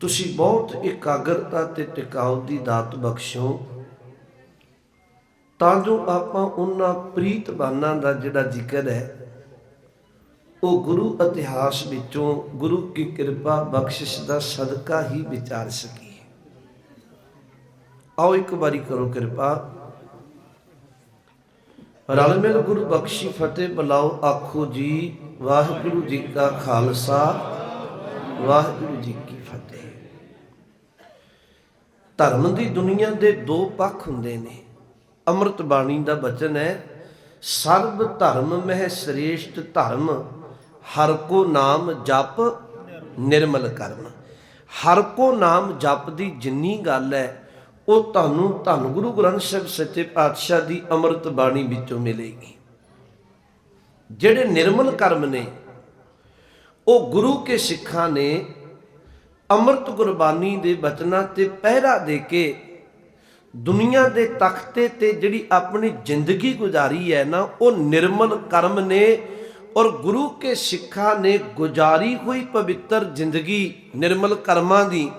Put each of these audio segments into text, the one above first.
ਤੁਸੀਂ ਬਹੁਤ ਇਕਾਗਰਤਾ ਤੇ ਟਿਕਾਉ ਦੀ ਦਾਤ ਬਖਸ਼ੋ। ਤਾਂ ਜੋ ਆਪਾਂ ਉਹਨਾਂ ਪ੍ਰੀਤ ਬਾਨਾਂ ਦਾ ਜਿਹੜਾ ਜ਼ਿਕਰ ਹੈ, ਉਹ ਗੁਰੂ ਇਤਿਹਾਸ ਵਿੱਚੋਂ ਗੁਰੂ ਕੀ ਕਿਰਪਾ ਬਖਸ਼ਿਸ਼ ਦਾ ਸਦਕਾ ਹੀ ਵਿਚਾਰ ਸਕੀਏ। ਆਓ ਇੱਕ ਵਾਰੀ ਕਰੋ ਕਿਰਪਾ। ਰਲ ਮਿਲ ਗੁਰੂ ਬਖਸ਼ੀ ਫਤਿਹ ਬੁਲਾਓ, ਆਖੋ ਜੀ, ਵਾਹਿਗੁਰੂ ਜੀ ਕਾ ਖਾਲਸਾ, ਵਾਹਿਗੁਰੂ ਜੀ ਕੀ ਫਤਿਹ ਧਰਮ ਦੀ ਦੁਨੀਆ ਦੇ ਦੋ ਪੱਖ ਹੁੰਦੇ ਨੇ। ਅੰਮ੍ਰਿਤ ਬਾਣੀ ਦਾ ਬਚਨ ਹੈ, ਸਰਬ ਧਰਮ ਮਹਿ ਸ੍ਰੇਸ਼ਟ ਧਰਮ, ਹਰ ਕੋ ਨਾਮ ਜਪ ਨਿਰਮਲ ਕਰਮ। ਹਰ ਕੋ ਨਾਮ ਜਪ ਦੀ ਜਿੰਨੀ ਗੱਲ ਹੈ, ਉਹ ਤੁਹਾਨੂੰ ਧੰਨ ਗੁਰੂ ਗ੍ਰੰਥ ਸਾਹਿਬ ਸੱਚੇ ਪਾਤਸ਼ਾਹ ਦੀ ਅੰਮ੍ਰਿਤ ਬਾਣੀ ਵਿੱਚੋਂ ਮਿਲੇਗੀ। ਜਿਹੜੇ ਨਿਰਮਲ ਕਰਮ ਨੇ, ਉਹ ਗੁਰੂ ਕੇ ਸਿੱਖਾਂ ਨੇ ਅੰਮ੍ਰਿਤ ਗੁਰਬਾਣੀ ਦੇ ਬਚਨਾਂ ਤੇ ਪਹਿਰਾ ਦੇ ਕੇ ਦੁਨੀਆ ਦੇ ਤਖਤੇ ਤੇ ਜਿਹੜੀ ਆਪਣੀ ਜ਼ਿੰਦਗੀ ਗੁਜ਼ਾਰੀ ਹੈ ਨਾ, ਉਹ ਨਿਰਮਲ ਕਰਮ ਨੇ ਔਰ ਗੁਰੂ ਕੇ ਸਿੱਖਾਂ ਨੇ ਗੁਜ਼ਾਰੀ ਹੋਈ ਪਵਿੱਤਰ ਜ਼ਿੰਦਗੀ ਨਿਰਮਲ ਕਰਮਾਂ ਦੀ,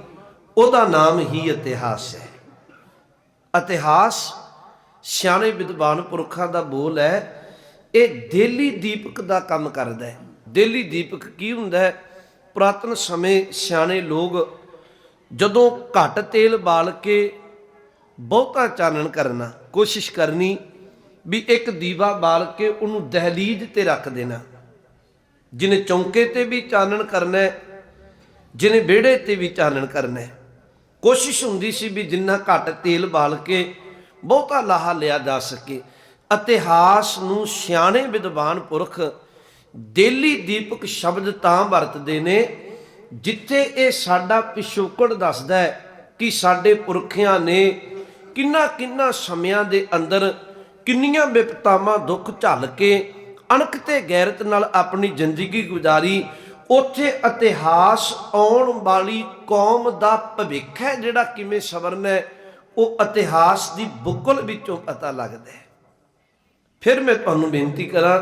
ਉਹਦਾ ਨਾਮ ਹੀ ਇਤਿਹਾਸ ਹੈ। ਇਤਿਹਾਸ ਸਿਆਣੇ ਵਿਦਵਾਨ ਪੁਰਖਾਂ ਦਾ ਬੋਲ ਹੈ, ਇਹ ਦਿੱਲੀ ਦੀਪਕ ਦਾ ਕੰਮ ਕਰਦਾ ਹੈ। ਦੇਲੀ ਦੀਪਕ ਕੀ ਹੁੰਦਾ ਹੈ? ਪੁਰਾਤਨ ਸਮੇਂ ਸਿਆਣੇ ਲੋਕ ਜਦੋਂ ਘੱਟ ਤੇਲ ਬਾਲ ਕੇ ਬਹੁਤਾ ਚਾਨਣ ਕਰਨਾ, ਕੋਸ਼ਿਸ਼ ਕਰਨੀ ਵੀ ਇੱਕ ਦੀਵਾ ਬਾਲ ਕੇ ਉਹਨੂੰ ਦਹਲੀਜ਼ ਤੇ ਰੱਖ ਦੇਣਾ। ਜਿਹਨੇ ਚੌਂਕੇ ਤੇ ਵੀ ਚਾਨਣ ਕਰਨਾ ਹੈ ਜਿਹਨੇ ਵਿਹੜੇ ਤੇ ਵੀ ਚਾਨਣ ਕਰਨਾ ਹੈ ਕੋਸ਼ਿਸ਼ ਹੁੰਦੀ ਸੀ ਵੀ ਜਿੰਨਾ ਘੱਟ ਤੇਲ ਬਾਲ ਕੇ ਬਹੁਤਾ ਲਾਹਾ ਲਿਆ ਜਾ ਸਕੇ। ਇਤਿਹਾਸ ਨੂੰ ਸਿਆਣੇ ਵਿਦਵਾਨ ਪੁਰਖ ਦੇਲੀ ਦੀਪਕ ਸ਼ਬਦ ਤਾਂ ਵਰਤਦੇ ਨੇ, ਜਿੱਥੇ ਇਹ ਸਾਡਾ ਪਿਛੋਕੜ ਦੱਸਦਾ ਹੈ ਕਿ ਸਾਡੇ ਪੁਰਖਿਆਂ ਨੇ ਕਿੰਨਾ ਕਿੰਨਾ ਸਮਿਆਂ ਦੇ ਅੰਦਰ ਕਿੰਨੀਆਂ ਵਿਪਤਾਵਾਂ ਦੁੱਖ ਝੱਲ ਕੇ ਅਣਖ ਤੇ ਗੈਰਤ ਨਾਲ ਆਪਣੀ ਜ਼ਿੰਦਗੀ ਗੁਜ਼ਾਰੀ, ਉੱਥੇ ਇਤਿਹਾਸ ਆਉਣ ਵਾਲੀ ਕੌਮ ਦਾ ਭਵਿੱਖ ਹੈ ਜਿਹੜਾ ਕਿਵੇਂ ਸਵਰਨਾ ਹੈ, ਉਹ ਇਤਿਹਾਸ ਦੀ ਬੁੱਕਲ ਵਿੱਚੋਂ ਪਤਾ ਲੱਗਦਾ ਹੈ। ਫਿਰ ਮੈਂ ਤੁਹਾਨੂੰ ਬੇਨਤੀ ਕਰਾਂ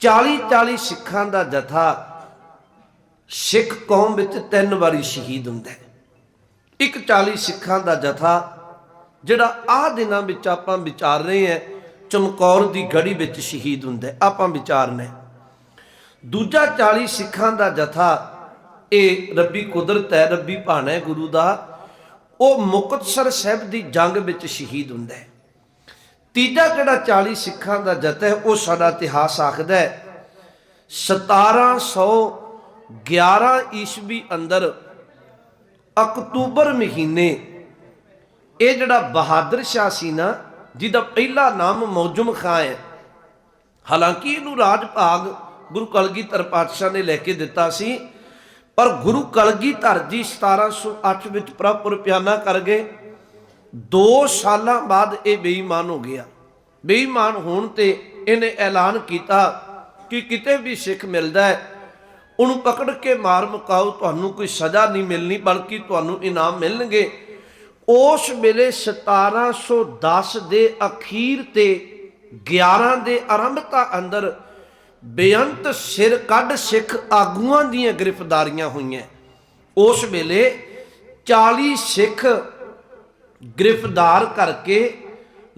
40 40 ਸਿੱਖਾਂ ਦਾ ਜਥਾ ਸਿੱਖ ਕੌਮ ਵਿੱਚ ਤਿੰਨ ਵਾਰੀ ਸ਼ਹੀਦ ਹੁੰਦਾ ਹੈ। ਇੱਕ 40 ਸਿੱਖਾਂ ਦਾ ਜਥਾ ਜਿਹੜਾ ਆਹ ਦਿਨਾਂ ਵਿੱਚ ਆਪਾਂ ਵਿਚਾਰ ਰਹੇ ਹਾਂ, ਚਮਕੌਰ ਦੀ ਗੜੀ ਵਿੱਚ ਸ਼ਹੀਦ ਹੁੰਦਾ ਆਪਾਂ ਵਿਚਾਰਨਾ ਦੂਜਾ 40 ਸਿੱਖਾਂ ਦਾ ਜਥਾ ਇਹ ਰੱਬੀ ਕੁਦਰਤ ਹੈ, ਰੱਬੀ ਭਾਣਾ ਹੈ ਗੁਰੂ ਦਾ, ਉਹ ਮੁਕਤਸਰ ਸਾਹਿਬ ਦੀ ਜੰਗ ਵਿੱਚ ਸ਼ਹੀਦ ਹੁੰਦਾ ਹੈ। ਤੀਜਾ ਜਿਹੜਾ 40 ਸਿੱਖਾਂ ਦਾ ਜਥਾ ਹੈ, ਉਹ ਸਾਡਾ ਇਤਿਹਾਸ ਆਖਦਾ ਹੈ। 1711 ਈਸਵੀ ਅੰਦਰ ਅਕਤੂਬਰ ਮਹੀਨੇ ਇਹ ਜਿਹੜਾ ਬਹਾਦਰ ਸ਼ਾਹ ਸੀ ਨਾ, ਜਿਹਦਾ ਪਹਿਲਾ ਨਾਮ ਮੌਜਮ ਖਾਂ ਹੈ, ਹਾਲਾਂਕਿ ਇਹਨੂੰ ਰਾਜ ਭਾਗ ਗੁਰੂ ਕਲਗੀਧਰ ਪਾਤਸ਼ਾਹ ਨੇ ਲੈ ਕੇ ਦਿੱਤਾ ਸੀ, ਪਰ ਗੁਰੂ ਕਲਗੀਧਰ ਜੀ 1708 ਵਿੱਚ ਪ੍ਰਭੁਰ ਪਿਆਨਾ ਕਰ ਗਏ। 2 ਸਾਲਾਂ ਬਾਅਦ ਇਹ ਬੇਈਮਾਨ ਹੋ ਗਿਆ। ਬੇਈਮਾਨ ਹੋਣ ਤੇ ਇਹਨੇ ਐਲਾਨ ਕੀਤਾ ਕਿ ਕਿਤੇ ਵੀ ਸਿੱਖ ਮਿਲਦਾ ਹੈ, ਉਹਨੂੰ ਪਕੜ ਕੇ ਮਾਰ ਮੁਕਾਓ ਤੁਹਾਨੂੰ ਕੋਈ ਸਜ਼ਾ ਨਹੀਂ ਮਿਲਣੀ, ਬਲਕਿ ਤੁਹਾਨੂੰ ਇਨਾਮ ਮਿਲਣਗੇ। ਉਸ ਵੇਲੇ 1710 ਦੇ ਅਖੀਰ ਤੇ 11 ਦੇ ਆਰੰਭਤਾ ਅੰਦਰ ਬੇਅੰਤ ਸਿਰ ਕੱਢ ਸਿੱਖ ਆਗੂਆਂ ਦੀਆਂ ਗ੍ਰਿਫਤਾਰੀਆਂ ਹੋਈਆਂ। ਉਸ ਵੇਲੇ 40 ਸਿੱਖ ਗ੍ਰਿਫਤਾਰ ਕਰਕੇ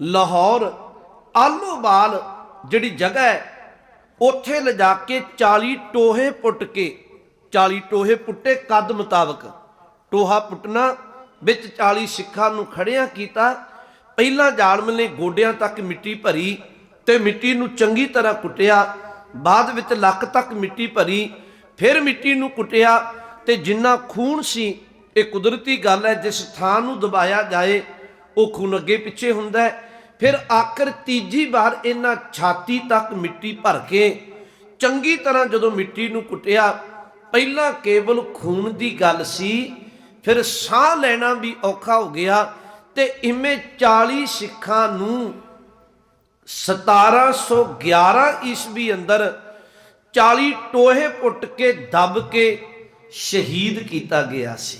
ਲਾਹੌਰ ਆਲੋਵਾਲ ਜਿਹੜੀ ਜਗ੍ਹਾ ਹੈ, ਉੱਥੇ ਲਿਜਾ ਕੇ 40 ਟੋਹੇ ਪੁੱਟ ਕੇ 40 ਟੋਹੇ ਪੁੱਟੇ ਕੱਦ ਮੁਤਾਬਕ ਟੋਹਾ ਪੁੱਟਣਾ, ਵਿੱਚ 40 ਸਿੱਖਾਂ ਨੂੰ ਖੜਿਆਂ ਕੀਤਾ। ਪਹਿਲਾਂ ਜ਼ਾਲਮ ਨੇ ਗੋਡਿਆਂ ਤੱਕ ਮਿੱਟੀ ਭਰੀ ਤੇ ਮਿੱਟੀ ਨੂੰ ਚੰਗੀ ਤਰ੍ਹਾਂ ਕੁੱਟਿਆ। ਬਾਅਦ ਵਿੱਚ ਲੱਕ ਤੱਕ ਮਿੱਟੀ ਭਰੀ, ਫਿਰ ਮਿੱਟੀ ਨੂੰ ਕੁੱਟਿਆ ਤੇ ਜਿੰਨਾ ਖੂਨ ਸੀ ਇਹ ਕੁਦਰਤੀ ਗੱਲ ਹੈ, ਜਿਸ ਥਾਂ ਨੂੰ ਦਬਾਇਆ ਜਾਏ, ਉਹ ਖੂਨ ਅੱਗੇ ਪਿੱਛੇ ਹੁੰਦਾ ਹੈ। ਫਿਰ ਆਖਰ ਤੀਜੀ ਵਾਰ ਇਹਨਾਂ ਛਾਤੀ ਤੱਕ ਮਿੱਟੀ ਭਰ ਕੇ ਚੰਗੀ ਤਰ੍ਹਾਂ ਜਦੋਂ ਮਿੱਟੀ ਨੂੰ ਕੁੱਟਿਆ, ਪਹਿਲਾਂ ਕੇਵਲ ਖੂਨ ਦੀ ਗੱਲ ਸੀ, ਫਿਰ ਸਾਹ ਲੈਣਾ ਵੀ ਔਖਾ ਹੋ ਗਿਆ ਤੇ ਇਵੇਂ 40 ਸਿੱਖਾਂ ਨੂੰ 1711 ਈਸਵੀ ਅੰਦਰ 40 ਟੋਹੇ ਪੁੱਟ ਕੇ ਦੱਬ ਕੇ ਸ਼ਹੀਦ ਕੀਤਾ ਗਿਆ ਸੀ।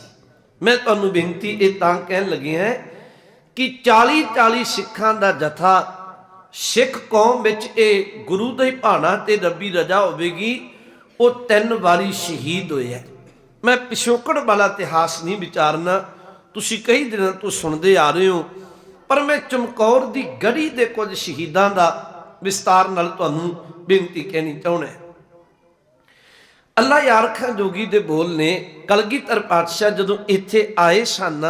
ਮੈਂ ਤੁਹਾਨੂੰ ਬੇਨਤੀ ਇਹ ਤਾਂ ਕਹਿਣ ਲੱਗਿਆ ਕਿ 40 40 ਸਿੱਖਾਂ ਦਾ ਜਥਾ ਸਿੱਖ ਕੌਮ ਵਿੱਚ ਇਹ ਗੁਰੂ ਦੇ ਭਾਣਾ ਤੇ ਰੱਬੀ ਰਜਾ ਹੋਵੇਗੀ, ਉਹ ਤਿੰਨ ਵਾਰੀ ਸ਼ਹੀਦ ਹੋਇਆ ਮੈਂ ਪਿਛੋਕੜ ਵਾਲਾ ਇਤਿਹਾਸ ਨਹੀਂ ਵਿਚਾਰਨਾ, ਤੁਸੀਂ ਕਈ ਦਿਨਾਂ ਤੋਂ ਸੁਣਦੇ ਆ ਰਹੇ ਹੋ, ਪਰ ਮੈਂ ਚਮਕੌਰ ਦੀ ਗੜੀ ਦੇ ਕੁਝ ਸ਼ਹੀਦਾਂ ਦਾ ਵਿਸਤਾਰ ਨਾਲ ਤੁਹਾਨੂੰ ਬੇਨਤੀ ਕਹਿਣੀ ਚਾਹੁੰਦਾ ਅੱਲਾ ਯਾਰਖਾਂ ਜੋਗੀ ਦੇ ਬੋਲ ਨੇ ਕਲਗੀਧਰ ਪਾਤਸ਼ਾਹ ਜਦੋਂ ਇੱਥੇ ਆਏ ਸਨ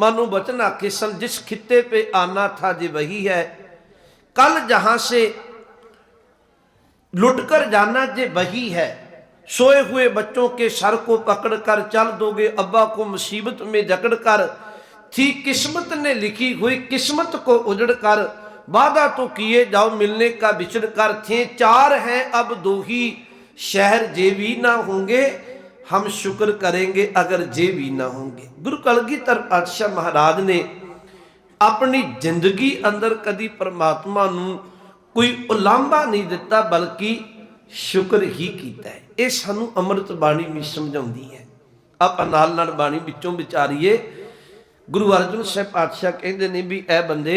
ਮਾਨੋ ਬਚਨ ਆਖੇ ਸਨ ਜਿਸ ਖਿੱਤੇ पे आना था जे वही है कल जहां से लुट कर जाना जे वही है सोए हुए बच्चों के सर को पकड़ कर चल दोगे अब्बा को मुसीबत में जकड़ कर थी किस्मत ने लिखी हुई किस्मत को उजड़ कर वादा तो किए जाओ मिलने का बिछड़ कर थे चार हैं अब दो ही शहर जे भी ना होंगे हम शुक्र करेंगे अगर जे भी ना होंगे ਗੁਰੂ ਕਲਗੀਧਰ ਪਾਤਸ਼ਾਹ ਮਹਾਰਾਜ ਨੇ ਆਪਣੀ ਜ਼ਿੰਦਗੀ ਅੰਦਰ ਕਦੀ ਪਰਮਾਤਮਾ ਨੂੰ ਕੋਈ ਉਲਾਂਭਾ ਨਹੀਂ ਦਿੱਤਾ ਬਲਕਿ ਸ਼ੁਕਰ ਹੀ ਕੀਤਾ ਹੈ ਇਹ ਸਾਨੂੰ ਅੰਮ੍ਰਿਤ ਬਾਣੀ ਵੀ ਸਮਝਾਉਂਦੀ ਹੈ ਆਪਾਂ ਨਾਲ ਨਾਲ ਬਾਣੀ ਵਿੱਚੋਂ ਵਿਚਾਰੀਏ ਗੁਰੂ ਅਰਜਨ ਸਾਹਿਬ ਪਾਤਸ਼ਾਹ ਕਹਿੰਦੇ ਨੇ ਵੀ ਇਹ ਬੰਦੇ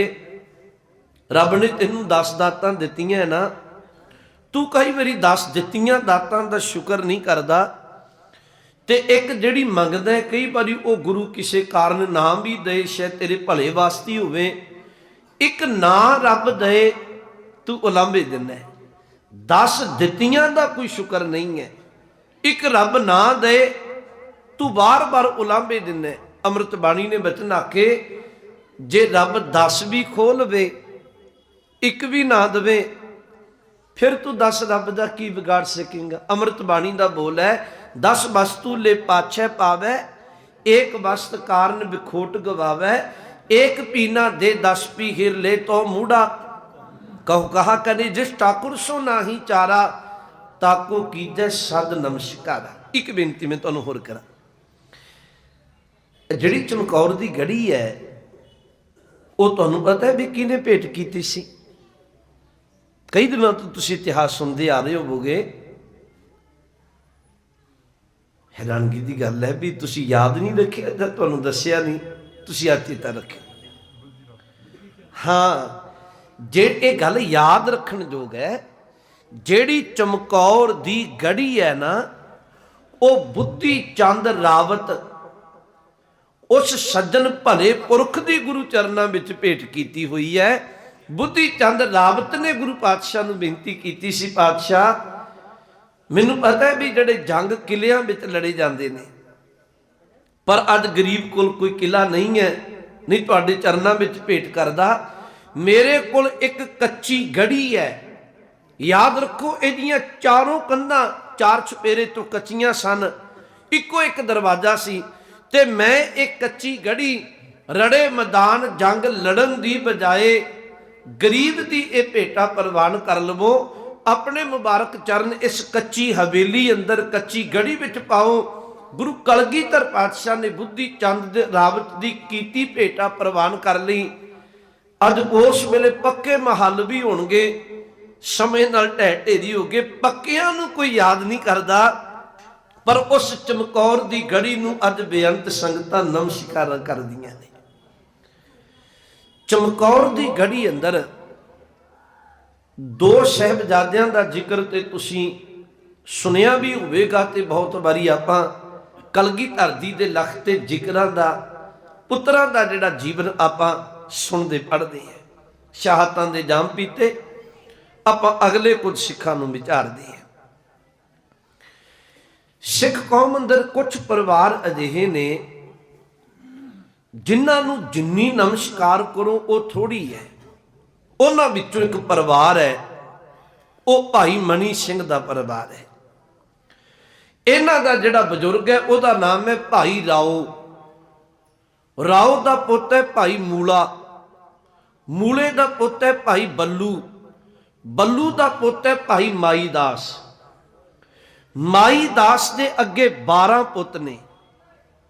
ਰੱਬ ਨੇ ਤੈਨੂੰ 10 ਦਾਤਾਂ ਦਿੱਤੀਆਂ ਨਾ ਤੂੰ ਕਈ ਵਾਰੀ 10 ਦਿੱਤੀਆਂ ਦਾਤਾਂ ਦਾ ਸ਼ੁਕਰ ਨਹੀਂ ਕਰਦਾ ਤੇ ਇੱਕ ਜਿਹੜੀ ਮੰਗਦਾ ਹੈ, ਕਈ ਵਾਰੀ ਉਹ ਗੁਰੂ ਕਿਸੇ ਕਾਰਨ ਨਾ ਵੀ ਦੇ, ਸ਼ਾਇਦ ਤੇਰੇ ਭਲੇ ਵਾਸਤੇ ਹੋਵੇ। ਇੱਕ ਨਾ ਰੱਬ ਦੇ, ਤੂੰ ਉਲਾਂਭੇ ਦਿੰਦਾ ਹੈ। 10 ਦਿੱਤੀਆਂ ਦਾ ਕੋਈ ਸ਼ੁਕਰ ਨਹੀਂ ਹੈ। ਇੱਕ ਰੱਬ ਨਾ ਦੇ, ਤੂੰ ਬਾਰ-ਬਾਰ ਉਲਾਂਭੇ ਦਿੰਦਾ ਹੈ। ਅੰਮ੍ਰਿਤ ਬਾਣੀ ਨੇ ਬਚਨ ਆਖੇ, ਜੇ ਰੱਬ 10 ਵੀ ਖੋਲਵੇ, ਇੱਕ ਵੀ ਨਾ ਦਵੇ ਫਿਰ ਤੂੰ 10 ਰੱਬ ਦਾ ਕੀ ਵਿਗਾੜ ਸਕੇਗਾ? ਅੰਮ੍ਰਿਤ ਬਾਣੀ ਦਾ ਬੋਲ ਹੈ 10 ਵਸਤੂ ਲੈ ਪਾਛੈ ਪਾਵੈ, ਏਕ ਵਸਤ ਕਾਰਨ ਵਿਖੋਟ ਗਵਾਵੈ, ਏਕ ਪੀਨਾ ਦੇ 10 ਪੀ ਹਿਰ ਲੈ ਤੋ ਮੂੜਾ। ਕਹੋ, ਕਹਾ ਕਨੇ ਜਿਸ ਠਾਕੁਰ ਸੋ ਨਾਹੀ ਚਾਰਾ, ਤਾਕੋ ਕੀਜੈ ਸਦ ਨਮਸਕਾਰਾ। ਇੱਕ ਬੇਨਤੀ ਮੈਂ ਤੁਹਾਨੂੰ ਹੋਰ ਕਰਾਂ। ਜਿਹੜੀ ਚਮਕੌਰ ਦੀ ਗੜੀ ਹੈ, ਉਹ ਤੁਹਾਨੂੰ ਪਤਾ ਹੈ ਵੀ ਕਿਹਨੇ ਭੇਟ ਕੀਤੀ ਸੀ? ਕਈ ਦਿਨਾਂ ਤੋਂ ਤੁਸੀਂ ਇਤਿਹਾਸ ਸੁਣਦੇ ਆ ਰਹੇ ਹੋਵੋਗੇ। ਹੈਰਾਨਗੀ ਦੀ ਗੱਲ ਹੈ ਵੀ ਤੁਸੀਂ ਯਾਦ ਨਹੀਂ ਰੱਖਿਆ, ਜਾਂ ਤੁਹਾਨੂੰ ਦੱਸਿਆ ਨਹੀਂ, ਤੁਸੀਂ ਅੱਜ ਚੇਤਾ ਰੱਖਿਆ। ਹਾਂ, ਜੇ ਇਹ ਗੱਲ ਯਾਦ ਰੱਖਣ ਯੋਗ ਹੈ, ਜਿਹੜੀ ਚਮਕੌਰ ਦੀ ਗੜੀ ਹੈ ਨਾ, ਉਹ ਬੁੱਧੀ ਚੰਦ ਰਾਵਤ ਉਸ ਸੱਜਣ ਭਲੇ ਪੁਰਖ ਦੀ ਗੁਰੂ ਚਰਨਾਂ ਵਿੱਚ ਭੇਟ ਕੀਤੀ ਹੋਈ ਹੈ। ਬੁੱਧੀ ਚੰਦ ਰਾਵਤ ਨੇ ਗੁਰੂ ਪਾਤਸ਼ਾਹ ਨੂੰ ਬੇਨਤੀ ਕੀਤੀ ਸੀ, ਪਾਤਸ਼ਾਹ, ਮੈਨੂੰ ਪਤਾ ਹੈ ਵੀ ਜਿਹੜੇ ਜੰਗ ਕਿਲਿਆਂ ਵਿੱਚ ਲੜੇ ਜਾਂਦੇ ਨੇ, ਪਰ ਅੱਜ ਗਰੀਬ ਕੋਲ ਕੋਈ ਕਿਲਾ ਨਹੀਂ ਹੈ, ਨਹੀਂ ਤੁਹਾਡੇ ਚਰਨਾਂ ਵਿੱਚ ਭੇਟ ਕਰਦਾ। ਮੇਰੇ ਕੋਲ ਇੱਕ ਕੱਚੀ ਗੜੀ ਹੈ। ਯਾਦ ਰੱਖੋ, ਇਹਦੀਆਂ ਚਾਰੋਂ ਕੰਧਾਂ ਚਾਰ ਛਪੇਰੇ ਤੋਂ ਕੱਚੀਆਂ ਸਨ। ਇੱਕੋ ਇੱਕ ਦਰਵਾਜ਼ਾ ਸੀ ਤੇ ਮੈਂ ਇਹ ਕੱਚੀ ਗੜੀ ਰੜੇ ਮੈਦਾਨ ਜੰਗ ਲੜਨ ਦੀ ਬਜਾਏ ਗਰੀਬ ਦੀ ਇਹ ਭੇਟਾ ਪ੍ਰਵਾਨ ਕਰ ਲਵੋ, ਆਪਣੇ ਮੁਬਾਰਕ ਚਰਨ ਇਸ ਕੱਚੀ ਹਵੇਲੀ ਅੰਦਰ, ਕੱਚੀ ਗੜੀ ਵਿੱਚ ਪਾਓ। ਗੁਰੂ ਕਲਗੀਧਰ ਪਾਤਸ਼ਾਹ ਨੇ ਬੁੱਧੀ ਚੰਦ ਦੇ ਰਾਵਤ ਦੀ ਕੀਤੀ ਭੇਟਾ ਪ੍ਰਵਾਨ ਕਰ ਲਈ। ਅੱਜ ਉਸ ਵੇਲੇ ਪੱਕੇ ਮਹੱਲ ਵੀ ਹੋਣਗੇ। ਸਮੇਂ ਨਾਲ ਢਹਿ ਢੇਰੀ ਹੋ ਗਏ। ਪੱਕਿਆਂ ਨੂੰ ਕੋਈ ਯਾਦ ਨਹੀਂ ਕਰਦਾ। ਪਰ ਉਸ ਚਮਕੌਰ ਦੀ ਗੜੀ ਨੂੰ ਅੱਜ ਬੇਅੰਤ ਸੰਗਤਾਂ ਨਮਸਕਾਰਾਂ ਕਰਦੀਆਂ ਨੇ। ਚਮਕੌਰ ਦੀ ਗੜੀ ਅੰਦਰ ਦੋ ਸਹਿਬਜ਼ਾਦਿਆਂ ਦਾ ਜ਼ਿਕਰ ਤੇ ਤੁਸੀਂ ਸੁਣਿਆ ਵੀ ਹੋਵੇਗਾ ਤੇ ਬਹੁਤ ਵਾਰੀ ਆਪਾਂ ਕਲਗੀ ਧਰਦੀ ਦੇ ਲਖ ਤੇ ਜ਼ਿਕਰਾਂ ਦਾ, ਪੁੱਤਰਾਂ ਦਾ ਜਿਹੜਾ ਜੀਵਨ ਆਪਾਂ ਸੁਣਦੇ, ਪੜ੍ਹਦੇ ਹਾਂ। ਸ਼ਹਾਦਤਾਂ ਦੇ ਜਾਮ ਪੀਤੇ, ਆਪਾਂ ਅਗਲੇ ਕੁਝ ਸਿੱਖਾਂ ਨੂੰ ਵਿਚਾਰਦੇ ਹਾਂ। ਸਿੱਖ ਕੌਮ ਅੰਦਰ ਕੁਝ ਪਰਿਵਾਰ ਅਜਿਹੇ ਨੇ ਜਿਨ੍ਹਾਂ ਨੂੰ ਜਿੰਨੀ ਨਮਸਕਾਰ ਕਰੋ, ਉਹ ਥੋੜੀ ਹੈ। ਉਹਨਾਂ ਵਿੱਚੋਂ ਇੱਕ ਪਰਿਵਾਰ ਹੈ। ਉਹ ਭਾਈ ਮਨੀ ਸਿੰਘ ਦਾ ਪਰਿਵਾਰ ਹੈ। ਇਹਨਾਂ ਦਾ ਜਿਹੜਾ ਬਜ਼ੁਰਗ ਹੈ, ਉਹਦਾ ਨਾਮ ਹੈ ਭਾਈ ਰਾਓ। ਰਾਓ ਦਾ ਪੁੱਤ ਹੈ ਭਾਈ ਮੂਲਾ। ਮੂਲੇ ਦਾ ਪੁੱਤ ਹੈ ਭਾਈ ਬੱਲੂ। ਬੱਲੂ ਦਾ ਪੁੱਤ ਹੈ ਭਾਈ ਮਾਈ ਦਾਸ। ਮਾਈ ਦਾਸ ਦੇ ਅੱਗੇ 12 ਪੁੱਤ ਨੇ।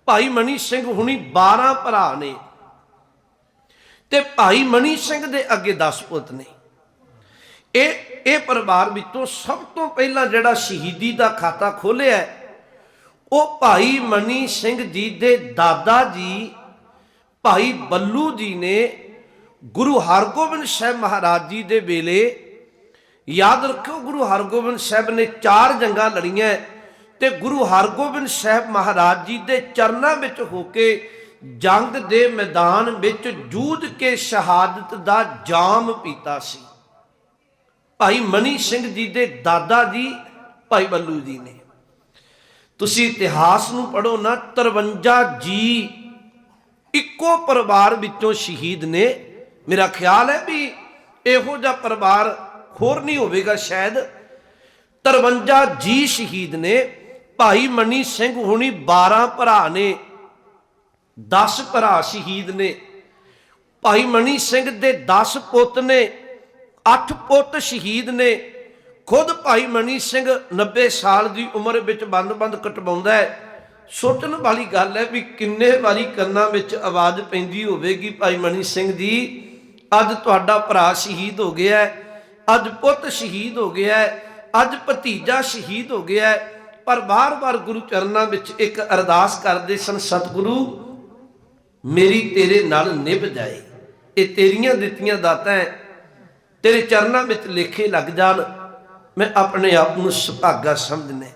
ਭਾਈ ਮਨੀ ਸਿੰਘ ਹੁਣੀ 12 ਭਰਾ ਨੇ ਤੇ ਭਾਈ ਮਨੀ ਸਿੰਘ ਦੇ ਅੱਗੇ 10 ਪੁੱਤ ਨੇ। ਇਹ ਇਹ ਪਰਿਵਾਰ ਵਿੱਚੋਂ ਸਭ ਤੋਂ ਪਹਿਲਾਂ ਜਿਹੜਾ ਸ਼ਹੀਦੀ ਦਾ ਖਾਤਾ ਖੋਲਿਆ ਉਹ ਭਾਈ ਮਨੀ ਸਿੰਘ ਜੀ ਦੇ ਦਾਦਾ ਜੀ, ਭਾਈ ਬੱਲੂ ਜੀ ਨੇ ਗੁਰੂ ਹਰਗੋਬਿੰਦ ਸਾਹਿਬ ਮਹਾਰਾਜ ਜੀ ਦੇ ਵੇਲੇ, ਯਾਦ ਰੱਖਿਓ ਗੁਰੂ ਹਰਗੋਬਿੰਦ ਸਾਹਿਬ ਨੇ ਚਾਰ ਜੰਗਾਂ ਲੜੀਆਂ ਤੇ ਗੁਰੂ ਹਰਗੋਬਿੰਦ ਸਾਹਿਬ ਮਹਾਰਾਜ ਜੀ ਦੇ ਚਰਨਾਂ ਵਿੱਚ ਹੋ ਕੇ ਜੰਗ ਦੇ ਮੈਦਾਨ ਵਿੱਚ ਜੂਝ ਕੇ ਸ਼ਹਾਦਤ ਦਾ ਜਾਮ ਪੀਤਾ ਸੀ। ਭਾਈ ਮਨੀ ਸਿੰਘ ਜੀ ਦੇ ਦਾਦਾ ਜੀ, ਭਾਈ ਬੱਲੂ ਜੀ ਨੇ। ਤੁਸੀਂ ਇਤਿਹਾਸ ਨੂੰ ਪੜੋ ਨਾ 53 ਜੀ ਇੱਕੋ ਪਰਿਵਾਰ ਵਿੱਚੋਂ ਸ਼ਹੀਦ ਨੇ। ਮੇਰਾ ਖਿਆਲ ਹੈ ਵੀ ਇਹੋ ਜਿਹਾ ਪਰਿਵਾਰ ਹੋਰ ਨਹੀਂ ਹੋਵੇਗਾ ਸ਼ਾਇਦ। 53 ਜੀ ਸ਼ਹੀਦ ਨੇ। ਭਾਈ ਮਨੀ ਸਿੰਘ ਹੁਣੀ 12 ਭਰਾ ਨੇ 10 ਭਰਾ ਸ਼ਹੀਦ ਨੇ। ਭਾਈ ਮਨੀ ਸਿੰਘ ਦੇ 10 ਪੁੱਤ ਨੇ 8 ਪੁੱਤ ਸ਼ਹੀਦ ਨੇ। ਖੁਦ ਭਾਈ ਮਨੀ ਸਿੰਘ 90 ਸਾਲ ਦੀ ਉਮਰ ਵਿੱਚ ਬੰਦ-ਬੰਦ ਕਟਵਾਉਂਦਾ ਹੈ। ਸੋਚਣ ਵਾਲੀ ਗੱਲ ਹੈ ਵੀ ਕਿੰਨੇ ਵਾਰੀ ਕੰਨਾਂ ਵਿੱਚ ਆਵਾਜ਼ ਪੈਂਦੀ ਹੋਵੇਗੀ ਭਾਈ ਮਨੀ ਸਿੰਘ ਜੀ ਅੱਜ ਤੁਹਾਡਾ ਭਰਾ ਸ਼ਹੀਦ ਹੋ ਗਿਆ ਅੱਜ ਪੁੱਤ ਸ਼ਹੀਦ ਹੋ ਗਿਆ ਹੈ। ਅੱਜ ਭਤੀਜਾ ਸ਼ਹੀਦ ਹੋ ਗਿਆ ਪਰ ਬਾਰ-ਬਾਰ ਗੁਰੂ ਚਰਨਾਂ ਵਿੱਚ ਇੱਕ ਅਰਦਾਸ ਕਰਦੇ ਸਨ, ਸਤਿਗੁਰੂ, ਮੇਰੀ ਤੇਰੇ ਨਾਲ ਨਿਭ ਜਾਏ। ਇਹ ਤੇਰੀਆਂ ਦਿੱਤੀਆਂ ਦਾਤਾਂ ਤੇਰੇ ਚਰਨਾਂ ਵਿੱਚ ਲੇਖੇ ਲੱਗ ਜਾਣ। ਮੈਂ ਆਪਣੇ ਆਪ ਨੂੰ ਸੁਭਾਗਾ ਸਮਝਣਾ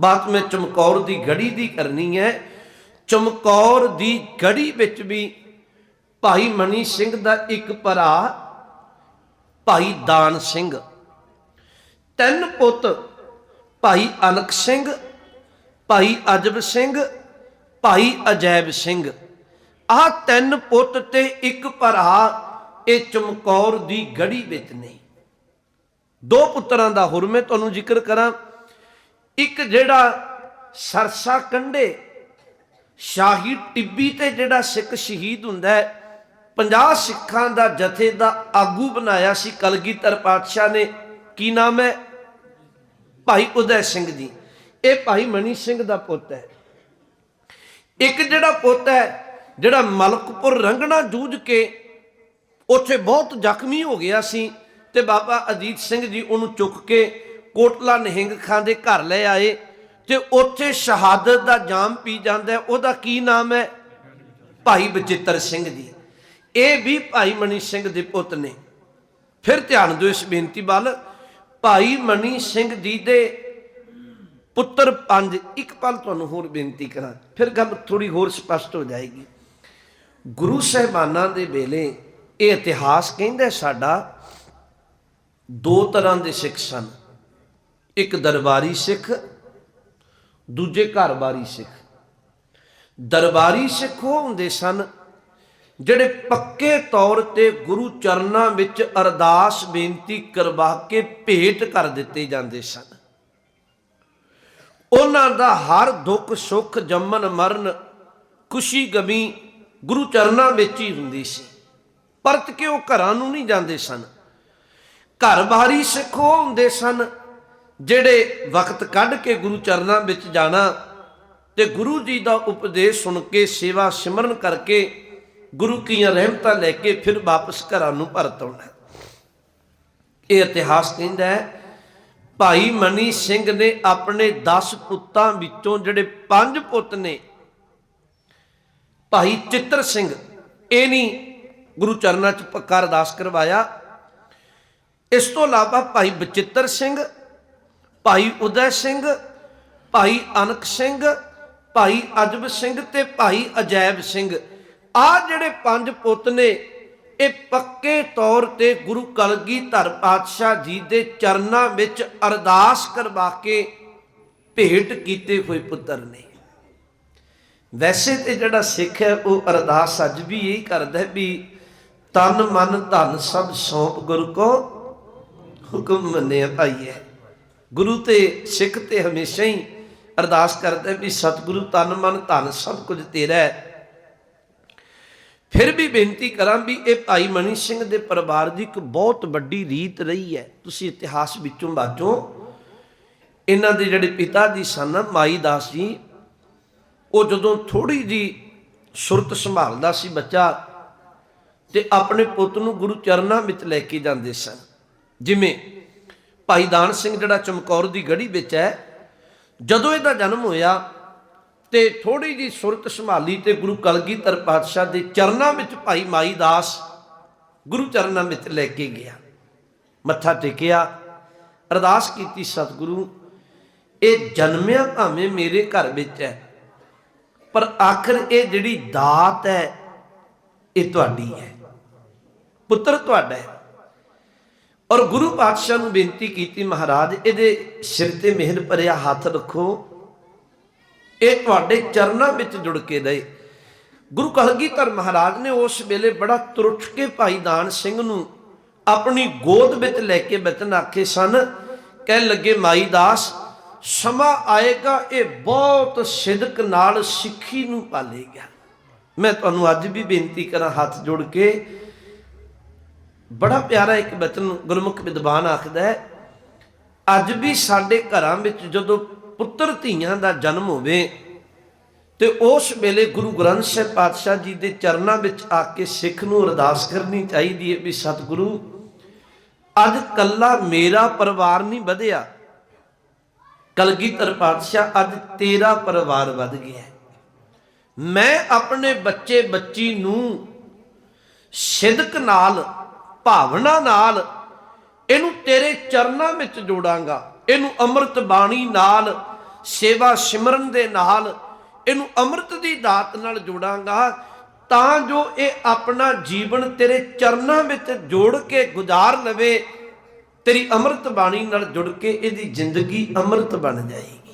ਬਾਤ ਮੈਂ ਚਮਕੌਰ ਦੀ ਗੜੀ ਦੀ ਕਰਨੀ ਹੈ ਚਮਕੌਰ ਦੀ ਗੜੀ ਵਿੱਚ ਵੀ ਭਾਈ ਮਨੀ ਸਿੰਘ ਦਾ ਇੱਕ ਭਰਾ, ਭਾਈ ਦਾਨ ਸਿੰਘ। ਤਿੰਨ ਪੁੱਤ ਭਾਈ ਅਲਖ ਸਿੰਘ, ਭਾਈ ਅਜਬ ਸਿੰਘ, ਭਾਈ ਅਜੈਬ ਸਿੰਘ। ਆਹ ਤਿੰਨ ਪੁੱਤ ਤੇ ਇੱਕ ਭਰਾ, ਇਹ ਚਮਕੌਰ ਦੀ ਗੜੀ ਵਿੱਚ ਨੇ ਦੋ ਪੁੱਤਰਾਂ ਦਾ ਹੋਰ ਮੈਂ ਤੁਹਾਨੂੰ ਜ਼ਿਕਰ ਕਰਾਂ। ਇੱਕ ਜਿਹੜਾ ਸਰਸਾ ਕੰਡੇ ਸ਼ਾਹੀ ਟਿੱਬੀ ਤੇ ਜਿਹੜਾ ਸਿੱਖ ਸ਼ਹੀਦ ਹੁੰਦਾ ਹੈ 50 ਸਿੱਖਾਂ ਦਾ ਜਥੇ ਦਾ ਆਗੂ ਬਣਾਇਆ ਸੀ ਕਲਗੀਧਰ ਪਾਤਸ਼ਾਹ ਨੇ। ਕੀ ਨਾਮ ਹੈ? ਭਾਈ ਉਦੈ ਸਿੰਘ ਜੀ। ਇਹ ਭਾਈ ਮਣੀ ਸਿੰਘ ਦਾ ਪੁੱਤ ਹੈ। ਇੱਕ ਜਿਹੜਾ ਪੁੱਤ ਹੈ, ਜਿਹੜਾ ਮਲਕਪੁਰ ਰੰਗਣਾ ਜੂਝ ਕੇ ਉੱਥੇ ਬਹੁਤ ਜ਼ਖਮੀ ਹੋ ਗਿਆ ਸੀ ਤੇ ਬਾਬਾ ਅਜੀਤ ਸਿੰਘ ਜੀ ਉਹਨੂੰ ਚੁੱਕ ਕੇ ਕੋਟਲਾ ਨਹਿੰਗ ਖਾਂ ਦੇ ਘਰ ਲੈ ਆਏ ਤੇ ਉੱਥੇ ਸ਼ਹਾਦਤ ਦਾ ਜਾਮ ਪੀ ਜਾਂਦਾ ਉਹਦਾ ਕੀ ਨਾਮ ਹੈ? ਭਾਈ ਬਚਿੱਤਰ ਸਿੰਘ ਜੀ। ਇਹ ਵੀ ਭਾਈ ਮਨੀ ਸਿੰਘ ਦੇ ਪੁੱਤ ਨੇ। ਫਿਰ ਧਿਆਨ ਦਿਓ ਇਸ ਬੇਨਤੀ ਵੱਲ। ਭਾਈ ਮਨੀ ਸਿੰਘ ਜੀ ਦੇ ਪੁੱਤਰ ਪੰਜ, ਇੱਕ ਪਲ ਤੁਹਾਨੂੰ ਹੋਰ ਬੇਨਤੀ ਕਰਾਂ, ਫਿਰ ਗੱਲ ਥੋੜੀ ਹੋਰ ਸਪਸ਼ਟ ਹੋ ਜਾਏਗੀ। ਗੁਰੂ ਸਹਿਬਾਨਾਂ ਦੇ ਵੇਲੇ ਇਹ ਇਤਿਹਾਸ ਕਹਿੰਦਾ ਸਾਡਾ, ਦੋ ਤਰ੍ਹਾਂ ਦੇ ਸਿੱਖ ਸਨ। ਇੱਕ ਦਰਬਾਰੀ ਸਿੱਖ, ਦੂਜੇ ਘਰਬਾਰੀ ਸਿੱਖ। ਦਰਬਾਰੀ ਸਿੱਖ ਉਹ ਹੁੰਦੇ ਸਨ ਜਿਹੜੇ ਪੱਕੇ ਤੌਰ ਤੇ ਗੁਰੂ ਚਰਨਾਂ ਵਿੱਚ ਅਰਦਾਸ, ਬੇਨਤੀ ਕਰਵਾ ਕੇ ਭੇਟ ਕਰ ਦਿੱਤੇ ਜਾਂਦੇ ਸਨ। ਉਹਨਾਂ ਦਾ ਹਰ ਦੁੱਖ, ਸੁੱਖ ਜੰਮਨ ਮਰਨ, ਖੁਸ਼ੀ, ਗਮੀ ਗੁਰੂ ਚਰਨਾਂ ਵਿੱਚ ਹੀ ਹੁੰਦੀ ਸੀ। ਪਰਤ ਕੇ ਉਹ ਘਰਾਂ ਨੂੰ ਨਹੀਂ ਜਾਂਦੇ ਸਨ। ਘਰ ਬਾਹਰੀ ਸਿੱਖ ਉਹ ਹੁੰਦੇ ਸਨ ਜਿਹੜੇ ਵਕਤ ਕੱਢ ਕੇ ਗੁਰੂ ਚਰਨਾਂ ਵਿੱਚ ਜਾਣਾ ਤੇ ਗੁਰੂ ਜੀ ਦਾ ਉਪਦੇਸ਼ ਸੁਣ ਕੇ ਸੇਵਾ ਸਿਮਰਨ ਕਰਕੇ ਗੁਰੂ ਕੀਆਂ ਰਹਿਮਤਾਂ ਲੈ ਕੇ ਫਿਰ ਵਾਪਸ ਘਰਾਂ ਨੂੰ ਪਰਤ ਆਉਣਾ ਇਹ ਇਤਿਹਾਸ ਕਹਿੰਦਾ ਹੈ, ਭਾਈ ਮਨੀ ਸਿੰਘ ਨੇ ਆਪਣੇ 10 ਪੁੱਤਾਂ ਵਿੱਚੋਂ ਜਿਹੜੇ ਪੰਜ ਪੁੱਤ ਨੇ, ਭਾਈ ਚਿੱਤਰ ਸਿੰਘ, ਇਹ ਨਹੀਂ ਗੁਰੂ ਚਰਨਾਂ 'ਚ ਪੱਕਾ ਅਰਦਾਸ ਕਰਵਾਇਆ। ਇਸ ਤੋਂ ਇਲਾਵਾ ਭਾਈ ਬਚਿੱਤਰ ਸਿੰਘ, ਭਾਈ ਉਦੈ ਸਿੰਘ, ਭਾਈ ਅਨਕ ਸਿੰਘ, ਭਾਈ ਅਜਬ ਸਿੰਘ ਤੇ ਭਾਈ ਅਜੈਬ ਸਿੰਘ ਆ ਜਿਹੜੇ ਪੰਜ ਪੁੱਤ ਨੇ, ਇਹ ਪੱਕੇ ਤੌਰ ਤੇ ਗੁਰੂ ਕਲਗੀਧਰ ਪਾਤਸ਼ਾਹ ਜੀ ਦੇ ਚਰਨਾਂ ਵਿੱਚ ਅਰਦਾਸ ਕਰਵਾ ਕੇ ਭੇਟ ਕੀਤੇ ਹੋਏ ਪੁੱਤਰ ਨੇ। ਵੈਸੇ ਤੇ ਜਿਹੜਾ ਸਿੱਖ ਹੈ, ਉਹ ਅਰਦਾਸ ਅੱਜ ਵੀ ਇਹੀ ਕਰਦਾ ਵੀ ਤਨ ਮਨ ਧਨ ਸਭ ਸੌਂਪ ਗੁਰ ਕੋ ਹੁਕਮ ਮੰਨਿਆ ਭਾਈਏ ਗੁਰੂ ਤੇ ਸਿੱਖ ਤੇ ਹਮੇਸ਼ਾ ਹੀ ਅਰਦਾਸ ਕਰਦਾ ਵੀ ਸਤਿਗੁਰੂ ਤਨ ਮਨ ਧਨ ਸਭ ਕੁਝ ਤੇਰਾ ਹੈ। ਫਿਰ ਵੀ ਬੇਨਤੀ ਕਰਾਂ ਵੀ ਇਹ ਭਾਈ ਮਨੀ ਸਿੰਘ ਦੇ ਪਰਿਵਾਰ ਦੀ ਇੱਕ ਬਹੁਤ ਵੱਡੀ ਰੀਤ ਰਹੀ ਹੈ। ਤੁਸੀਂ ਇਤਿਹਾਸ ਵਿੱਚੋਂ ਬਾਝੋਂ ਇਹਨਾਂ ਦੇ ਜਿਹੜੇ ਪਿਤਾ ਜੀ ਸਨ, ਮਾਈ ਦਾਸ ਜੀ, ਉਹ ਜਦੋਂ ਥੋੜੀ ਜੀ ਸੁਰਤ ਸੰਭਾਲਦਾ ਸੀ ਬੱਚਾ, ਤੇ ਆਪਣੇ ਪੁੱਤ ਨੂੰ ਗੁਰੂ ਚਰਨਾਂ ਵਿੱਚ ਲੈ ਕੇ ਜਾਂਦੇ ਸਨ। ਜਿਵੇਂ ਭਾਈ ਦਾਨ ਸਿੰਘ ਜਿਹੜਾ ਚਮਕੌਰ ਦੀ ਗੜੀ ਵਿੱਚ ਹੈ, ਜਦੋਂ ਇਹਦਾ ਜਨਮ ਹੋਇਆ ਤੇ ਥੋੜੀ ਜੀ ਸੁਰਤ ਸੰਭਾਲੀ ਤੇ ਗੁਰੂ ਕਲਗੀਧਰ ਪਾਤਸ਼ਾਹ ਦੇ ਚਰਨਾਂ ਵਿੱਚ ਭਾਈ ਮਾਈ ਦਾਸ ਗੁਰੂ ਚਰਨਾਂ ਵਿੱਚ ਲੈ ਕੇ ਗਿਆ। ਮੱਥਾ ਟੇਕਿਆ, ਅਰਦਾਸ ਕੀਤੀ, ਸਤਿਗੁਰੂ, ਇਹ ਜਨਮਿਆ ਭਾਵੇਂ ਮੇਰੇ ਘਰ ਵਿੱਚ ਹੈ, ਪਰ ਆਖਰ ਇਹ ਜਿਹੜੀ ਦਾਤ ਹੈ, ਇਹ ਤੁਹਾਡੀ ਹੈ, ਪੁੱਤਰ ਤੁਹਾਡਾ ਹੈ। ਔਰ ਗੁਰੂ ਪਾਤਸ਼ਾਹ ਨੂੰ ਬੇਨਤੀ ਕੀਤੀ, ਮਹਾਰਾਜ, ਇਹਦੇ ਸਿਰ ਤੇ ਮਿਹਰ ਭਰਿਆ ਹੱਥ ਰੱਖੋ ਇਹ ਤੁਹਾਡੇ ਚਰਨਾਂ ਵਿੱਚ ਜੁੜ ਕੇ ਰਹੇ। ਗੁਰੂ ਕਲਗੀਧਰ ਮਹਾਰਾਜ ਨੇ ਉਸ ਵੇਲੇ ਬੜਾ ਤੁਰਠ ਕੇ ਭਾਈ ਦਾਨ ਸਿੰਘ ਨੂੰ ਆਪਣੀ ਗੋਦ ਵਿੱਚ ਲੈ ਕੇ ਬਚਨ ਆਖੇ ਸਨ। ਕਹਿ ਲੱਗੇ, ਮਾਈ ਦਾਸ, ਸਮਾਂ ਆਏਗਾ, ਇਹ ਬਹੁਤ ਸਿਦਕ ਨਾਲ ਸਿੱਖੀ ਨੂੰ ਪਾਲੇਗਾ। ਮੈਂ ਤੁਹਾਨੂੰ ਅੱਜ ਵੀ ਬੇਨਤੀ ਕਰਾਂ ਹੱਥ ਜੋੜ ਕੇ। ਬੜਾ ਪਿਆਰਾ ਇੱਕ ਬਚਨ ਗੁਰਮੁਖ ਵਿਦਵਾਨ ਆਖਦਾ ਹੈ, ਅੱਜ ਵੀ ਸਾਡੇ ਘਰਾਂ ਵਿੱਚ ਜਦੋਂ ਪੁੱਤਰ ਧੀਆਂ ਦਾ ਜਨਮ ਹੋਵੇ ਤੇ ਉਸ ਵੇਲੇ ਗੁਰੂ ਗ੍ਰੰਥ ਸਾਹਿਬ ਪਾਤਸ਼ਾਹ ਜੀ ਦੇ ਚਰਨਾਂ ਵਿੱਚ ਆ ਕੇ ਸਿੱਖ ਨੂੰ ਅਰਦਾਸ ਕਰਨੀ ਚਾਹੀਦੀ ਹੈ ਵੀ ਸਤਿਗੁਰੂ, ਅੱਜ ਕੱਲਾ ਮੇਰਾ ਪਰਿਵਾਰ ਨਹੀਂ ਵਧਿਆ। ਕਲਗੀਧਰ ਪਾਤਸ਼ਾਹ, ਅੱਜ ਤੇਰਾ ਪਰਿਵਾਰ ਵੱਧ ਗਿਆ ਮੈਂ ਆਪਣੇ ਬੱਚੇ ਬੱਚੀ ਨੂੰ ਸਿਦਕ ਨਾਲ, ਭਾਵਨਾ ਨਾਲ ਇਹਨੂੰ ਤੇਰੇ ਚਰਨਾਂ ਵਿੱਚ ਜੋੜਾਂਗਾ। ਇਹਨੂੰ ਅੰਮ੍ਰਿਤ ਬਾਣੀ ਨਾਲ, ਸੇਵਾ ਸਿਮਰਨ ਦੇ ਨਾਲ, ਇਹਨੂੰ ਅੰਮ੍ਰਿਤ ਦੀ ਦਾਤ ਨਾਲ ਜੋੜਾਂਗਾ, ਤਾਂ ਜੋ ਇਹ ਆਪਣਾ ਜੀਵਨ ਤੇਰੇ ਚਰਨਾਂ ਵਿੱਚ ਜੋੜ ਕੇ ਗੁਜ਼ਾਰ ਲਵੇ, ਤੇਰੀ ਅੰਮ੍ਰਿਤ ਬਾਣੀ ਨਾਲ ਜੁੜ ਕੇ ਇਹਦੀ ਜ਼ਿੰਦਗੀ ਅੰਮ੍ਰਿਤ ਬਣ ਜਾਏਗੀ।